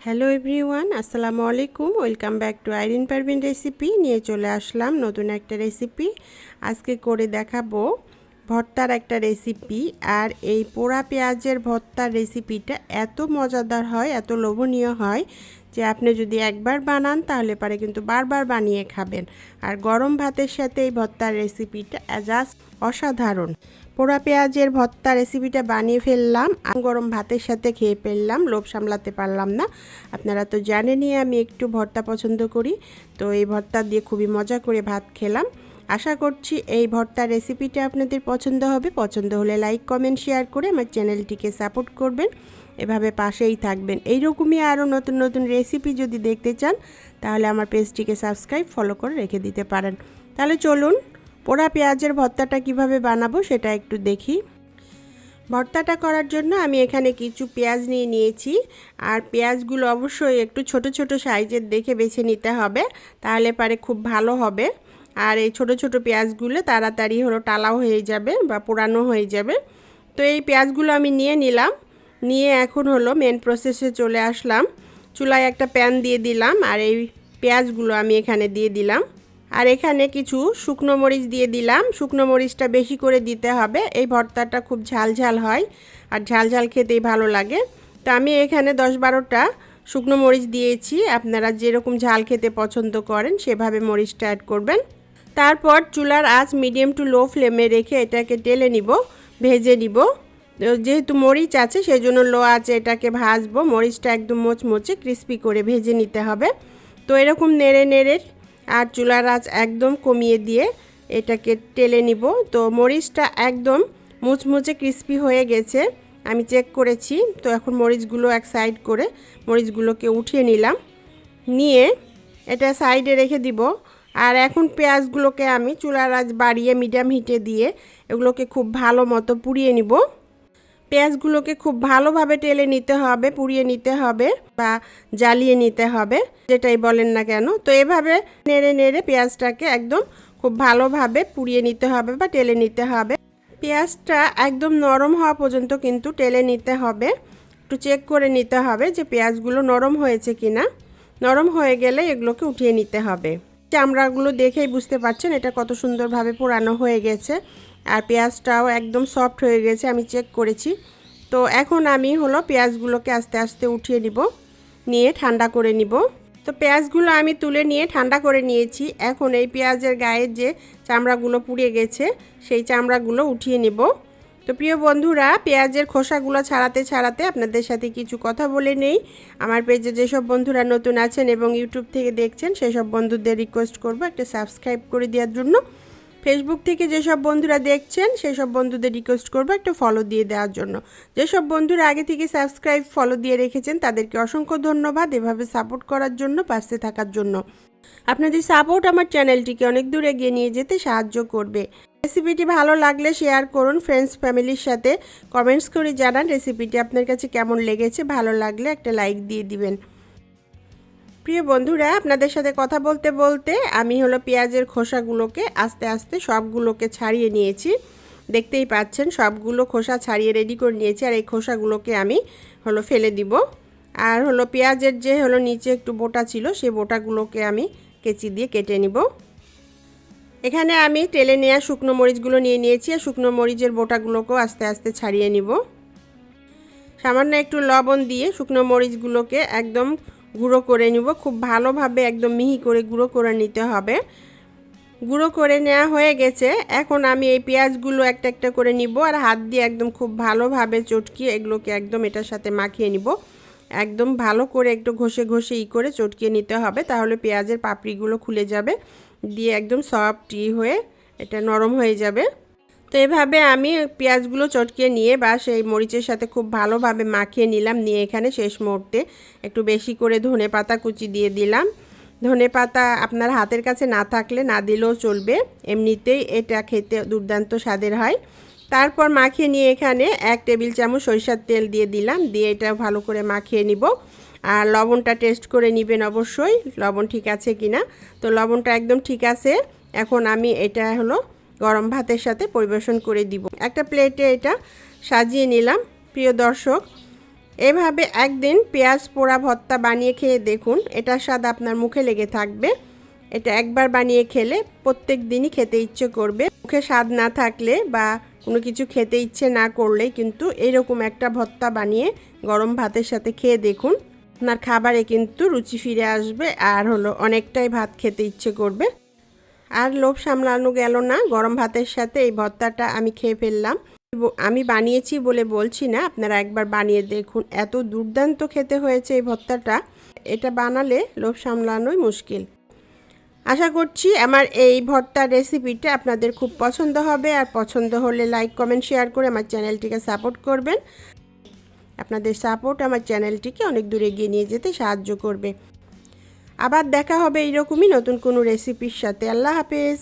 Hello everyone আসসালামু আলাইকুম welcome back to Irin Parvin recipe নিয়ে চলে আসলাম নতুন একটা রেসিপি আজকে করে দেখাবো ভর্তার একটা রেসিপি আর এই পোড়া পেঁয়াজের ভর্তার রেসিপিটা এত মজাদার হয়, এত লোভনীয় হয়। যে আপনি যদি একবার বানান, তাহলে পারে কিন্তু বারবার বানিয়ে খাবেন। আর গরম ভাতের সাথে এই ভর্তার রেসিপিটা জাস্ট অসাধারণ। পোড়া পেঁয়াজের ভর্তা রেসিপিটা বানিয়ে ফেললাম। গরম ভাতের সাথে খেয়ে ফেললাম, লোভ সামলাতে পারলাম না। আপনারা তো জানেনই আমি একটু ভর্তা পছন্দ করি। তো এই ভর্তা দিয়ে খুবই মজা করে ভাত খেলাম। আশা করছি এই ভর্তার রেসিপিটা আপনাদের পছন্দ হবে। পছন্দ হলে লাইক কমেন্ট শেয়ার করে আমার চ্যানেলটিকে সাপোর্ট করবেন। এভাবে পাশেই থাকবেন। এইরকমই আরও নতুন নতুন রেসিপি যদি দেখতে চান, তাহলে আমার পেজটিকে সাবস্ক্রাইব ফলো করে রেখে দিতে পারেন। তাহলে চলুন, পোড়া পেঁয়াজের ভর্তাটা কীভাবে বানাবো সেটা একটু দেখি। ভর্তাটা করার জন্য আমি এখানে কিছু পেঁয়াজ নিয়ে নিয়েছি। আর পেঁয়াজগুলো অবশ্যই একটু ছোট ছোট সাইজের দেখে বেছে নিতে হবে, তাহলে পারে খুব ভালো হবে। আর এই ছোট ছোট পেঁয়াজগুলো তাড়াতাড়ি হলো টালাও হয়ে যাবে বা পোড়ানো হয়ে যাবে। তো এই পেঁয়াজগুলো আমি নিয়ে নিলাম। নিয়ে এখন হলো মেন প্রসেসে চলে আসলাম। চুলায় একটা প্যান দিয়ে দিলাম আর এই পেঁয়াজগুলো আমি এখানে দিয়ে দিলাম। আর এখানে কিছু শুকনো মরিচ দিয়ে দিলাম। শুকনো মরিচটা বেশি করে দিতে হবে। এই ভর্তাটা খুব ঝাল ঝাল হয় আর ঝাল ঝাল খেতেই ভালো লাগে। তো আমি এখানে দশ বারোটা শুকনো মরিচ দিয়েছি। আপনারা যেরকম ঝাল খেতে পছন্দ করেন সেভাবে মরিচটা অ্যাড করবেন। তারপর চুলার আঁচ মিডিয়াম টু লো ফ্লেমে রেখে এটাকে টেলে নিব, ভেজে নিব। যেহেতু মরিচ আছে সেই জন্য লো আছে এটাকে ভাজবো। মরিচটা একদম মোচমোচে ক্রিস্পি করে ভেজে নিতে হবে। তো এরকম নেড়ে নেড়ে আর চুলার আঁচ একদম কমিয়ে দিয়ে এটাকে টেলে নিব। তো মরিচটা একদম মুচমুচে ক্রিস্পি হয়ে গেছে, আমি চেক করেছি। তো এখন মরিচগুলো এক সাইড করে মরিচগুলোকে উঠিয়ে নিলাম। নিয়ে এটা সাইডে রেখে দিব। আর এখন পেঁয়াজগুলোকে আমি চুলার আজ বাড়িয়ে মিডিয়াম হিটে দিয়ে এগুলোকে খুব ভালো মতো পুড়িয়ে নিব। পেঁয়াজগুলোকে খুব ভালোভাবে টেলে নিতে হবে, পুড়িয়ে নিতে হবে বা জ্বালিয়ে নিতে হবে, যেটাই বলেন না কেন। তো এভাবে নেড়ে নেড়ে পেঁয়াজটাকে একদম খুব ভালোভাবে পুড়িয়ে নিতে হবে বা টেলে নিতে হবে। পেঁয়াজটা একদম নরম হওয়া পর্যন্ত কিন্তু টেলে নিতে হবে। একটু চেক করে নিতে হবে যে পেঁয়াজগুলো নরম হয়েছে কিনা। নরম হয়ে গেলে এগুলোকে উঠিয়ে নিতে হবে। চামড়াগুলো দেখেই বুঝতে পারছেন এটা কত সুন্দরভাবে পোড়ানো হয়ে গেছে। আর পেঁয়াজটাও একদম সফট হয়ে গেছে, আমি চেক করেছি। তো এখন আমি হলো পেঁয়াজগুলোকে আস্তে আস্তে উঠিয়ে নিব, নিয়ে ঠান্ডা করে নিব। তো পেঁয়াজগুলো আমি তুলে নিয়ে ঠান্ডা করে নিয়েছি। এখন এই পেঁয়াজের গায়ের যে চামড়াগুলো পুড়ে গেছে, সেই চামড়াগুলো উঠিয়ে নেব। তো প্রিয় বন্ধুরা, পেঁয়াজের খোসাগুলো ছাড়াতে ছাড়াতে আপনাদের সাথে কিছু কথা বলে নেই। আমার পেজে যেসব বন্ধুরা নতুন আছেন এবং ইউটিউব থেকে দেখছেন, সেসব বন্ধুদের রিকোয়েস্ট করব একটা সাবস্ক্রাইব করে দেওয়ার জন্য। ফেসবুক থেকে যেসব বন্ধুরা দেখছেন, সেসব বন্ধুদের রিকোয়েস্ট করব একটা ফলো দিয়ে দেওয়ার জন্য। যেসব বন্ধুরা আগে থেকে সাবস্ক্রাইব ফলো দিয়ে রেখেছেন, তাদেরকে অসংখ্য ধন্যবাদ এভাবে সাপোর্ট করার জন্য, পাশে থাকার জন্য। আপনাদের সাপোর্ট আমার চ্যানেলটিকে অনেক দূর এগিয়ে নিয়ে যেতে সাহায্য করবে। রেসিপিটি ভালো লাগলে শেয়ার করুন ফ্রেন্ডস ফ্যামিলির সাথে। কমেন্টস করে জানান রেসিপিটি আপনার কাছে কেমন লেগেছে, ভালো লাগলে একটা লাইক দিয়ে দিবেন। প্রিয় বন্ধুরা, আপনাদের সাথে কথা বলতে বলতে আমি হলো পেঁয়াজের খোসাগুলোকে আস্তে আস্তে সবগুলোকে ছাড়িয়ে নিয়েছি। দেখতেই পাচ্ছেন, সবগুলো খোসা ছাড়িয়ে রেডি করে নিয়েছি আর এই খোসাগুলোকে আমি হলো ফেলে দিব। আর হলো পেঁয়াজের যে হলো নিচে একটু বোটা ছিল, সেই বোটাগুলোকে আমি কেচি দিয়ে কেটে নিব। এখানে আমি তেলে নেওয়া শুকনো মরিচগুলো নিয়ে নিয়েছি আর শুকনো মরিচের বোটাগুলোকেও আস্তে আস্তে ছাড়িয়ে নিব। সামান্য একটু লবণ দিয়ে শুকনো মরিচগুলোকে একদম গুঁড়ো করে নিব। খুব ভালোভাবে একদম মিহি করে গুঁড়ো করে নিতে হবে। গুঁড়ো করে নেওয়া হয়ে গেছে। এখন আমি এই পেঁয়াজগুলো একটা একটা করে নিব আর হাত দিয়ে একদম খুব ভালোভাবে চটকিয়ে এগুলোকে একদম এটার সাথে মাখিয়ে নিব। একদম ভালো করে একটু ঘষে ঘষে ই করে চটকিয়ে নিতে হবে তাহলে পেঁয়াজের পাপড়িগুলো খুলে যাবে। দিয়ে একদম সফট ই হয়ে এটা নরম হয়ে যাবে। তো এভাবে আমি পেঁয়াজগুলো চটকিয়ে নিয়ে বা সেই মরিচের সাথে খুব ভালোভাবে মাখিয়ে নিলাম, নিয়ে এখানে শেষ মুহূর্তে একটু বেশি করে ধনে পাতা কুচি দিয়ে দিলাম। ধনে পাতা আপনার হাতের কাছে না থাকলে না দিলেও চলবে, এমনিতেই এটা খেতে দুর্দান্ত স্বাদের হয়। তারপর মাখিয়ে নিয়ে এখানে এক টেবিল চামচ সরিষার তেল দিয়ে দিলাম, দিয়ে এটা ভালো করে মাখিয়ে নিব। আর লবণটা টেস্ট করে নেবেন অবশ্যই, লবণ ঠিক আছে কিনা? তো লবণটা একদম ঠিক আছে, এখন আমি এটা হলো গরম ভাতের সাথে পরিবেশন করে দিব। একটা প্লেটে এটা সাজিয়ে নিলাম, প্রিয় দর্শক। এভাবে একদিন পেঁয়াজ পোড়া ভর্তা বানিয়ে খেয়ে দেখুন এটার স্বাদ আপনার মুখে লেগে থাকবে। এটা একবার বানিয়ে খেলে প্রত্যেক দিনই খেতে ইচ্ছে করবে। মুখে স্বাদ না থাকলে বা কোনো কিছু খেতে ইচ্ছে না করলে কিন্তু এইরকম একটা ভর্তা বানিয়ে গরম ভাতের সাথে খেয়ে দেখুন। আপনার খাবারে কিন্তু রুচি ফিরে আসবে আর হলো অনেকটাই ভাত খেতে ইচ্ছে করবে। আর লোভ সামলানো গেল না। গরম ভাতের সাথে এই ভর্তাটা আমি খেয়ে ফেললাম। আমি বানিয়েছি বলে বলছি না, আপনারা একবার বানিয়ে দেখুন। এত দুর্দান্ত খেতে হয়েছে এই ভর্তাটা। এটা বানালে লোভ সামলানোই মুশকিল। আশা করছি আমার এই ভর্তার রেসিপিটা আপনাদের খুব পছন্দ হবে। আর পছন্দ হলে লাইক, কমেন্ট, শেয়ার করে আমার চ্যানেলটিকে সাপোর্ট করবেন। আপনাদের সাপোর্ট আমার চ্যানেলটিকে অনেক দূরে এগিয়ে নিয়ে যেতে সাহায্য করবে। আবার দেখা হবে এইরকমই নতুন কোনো রেসিপির সাথে। আল্লাহ হাফেজ।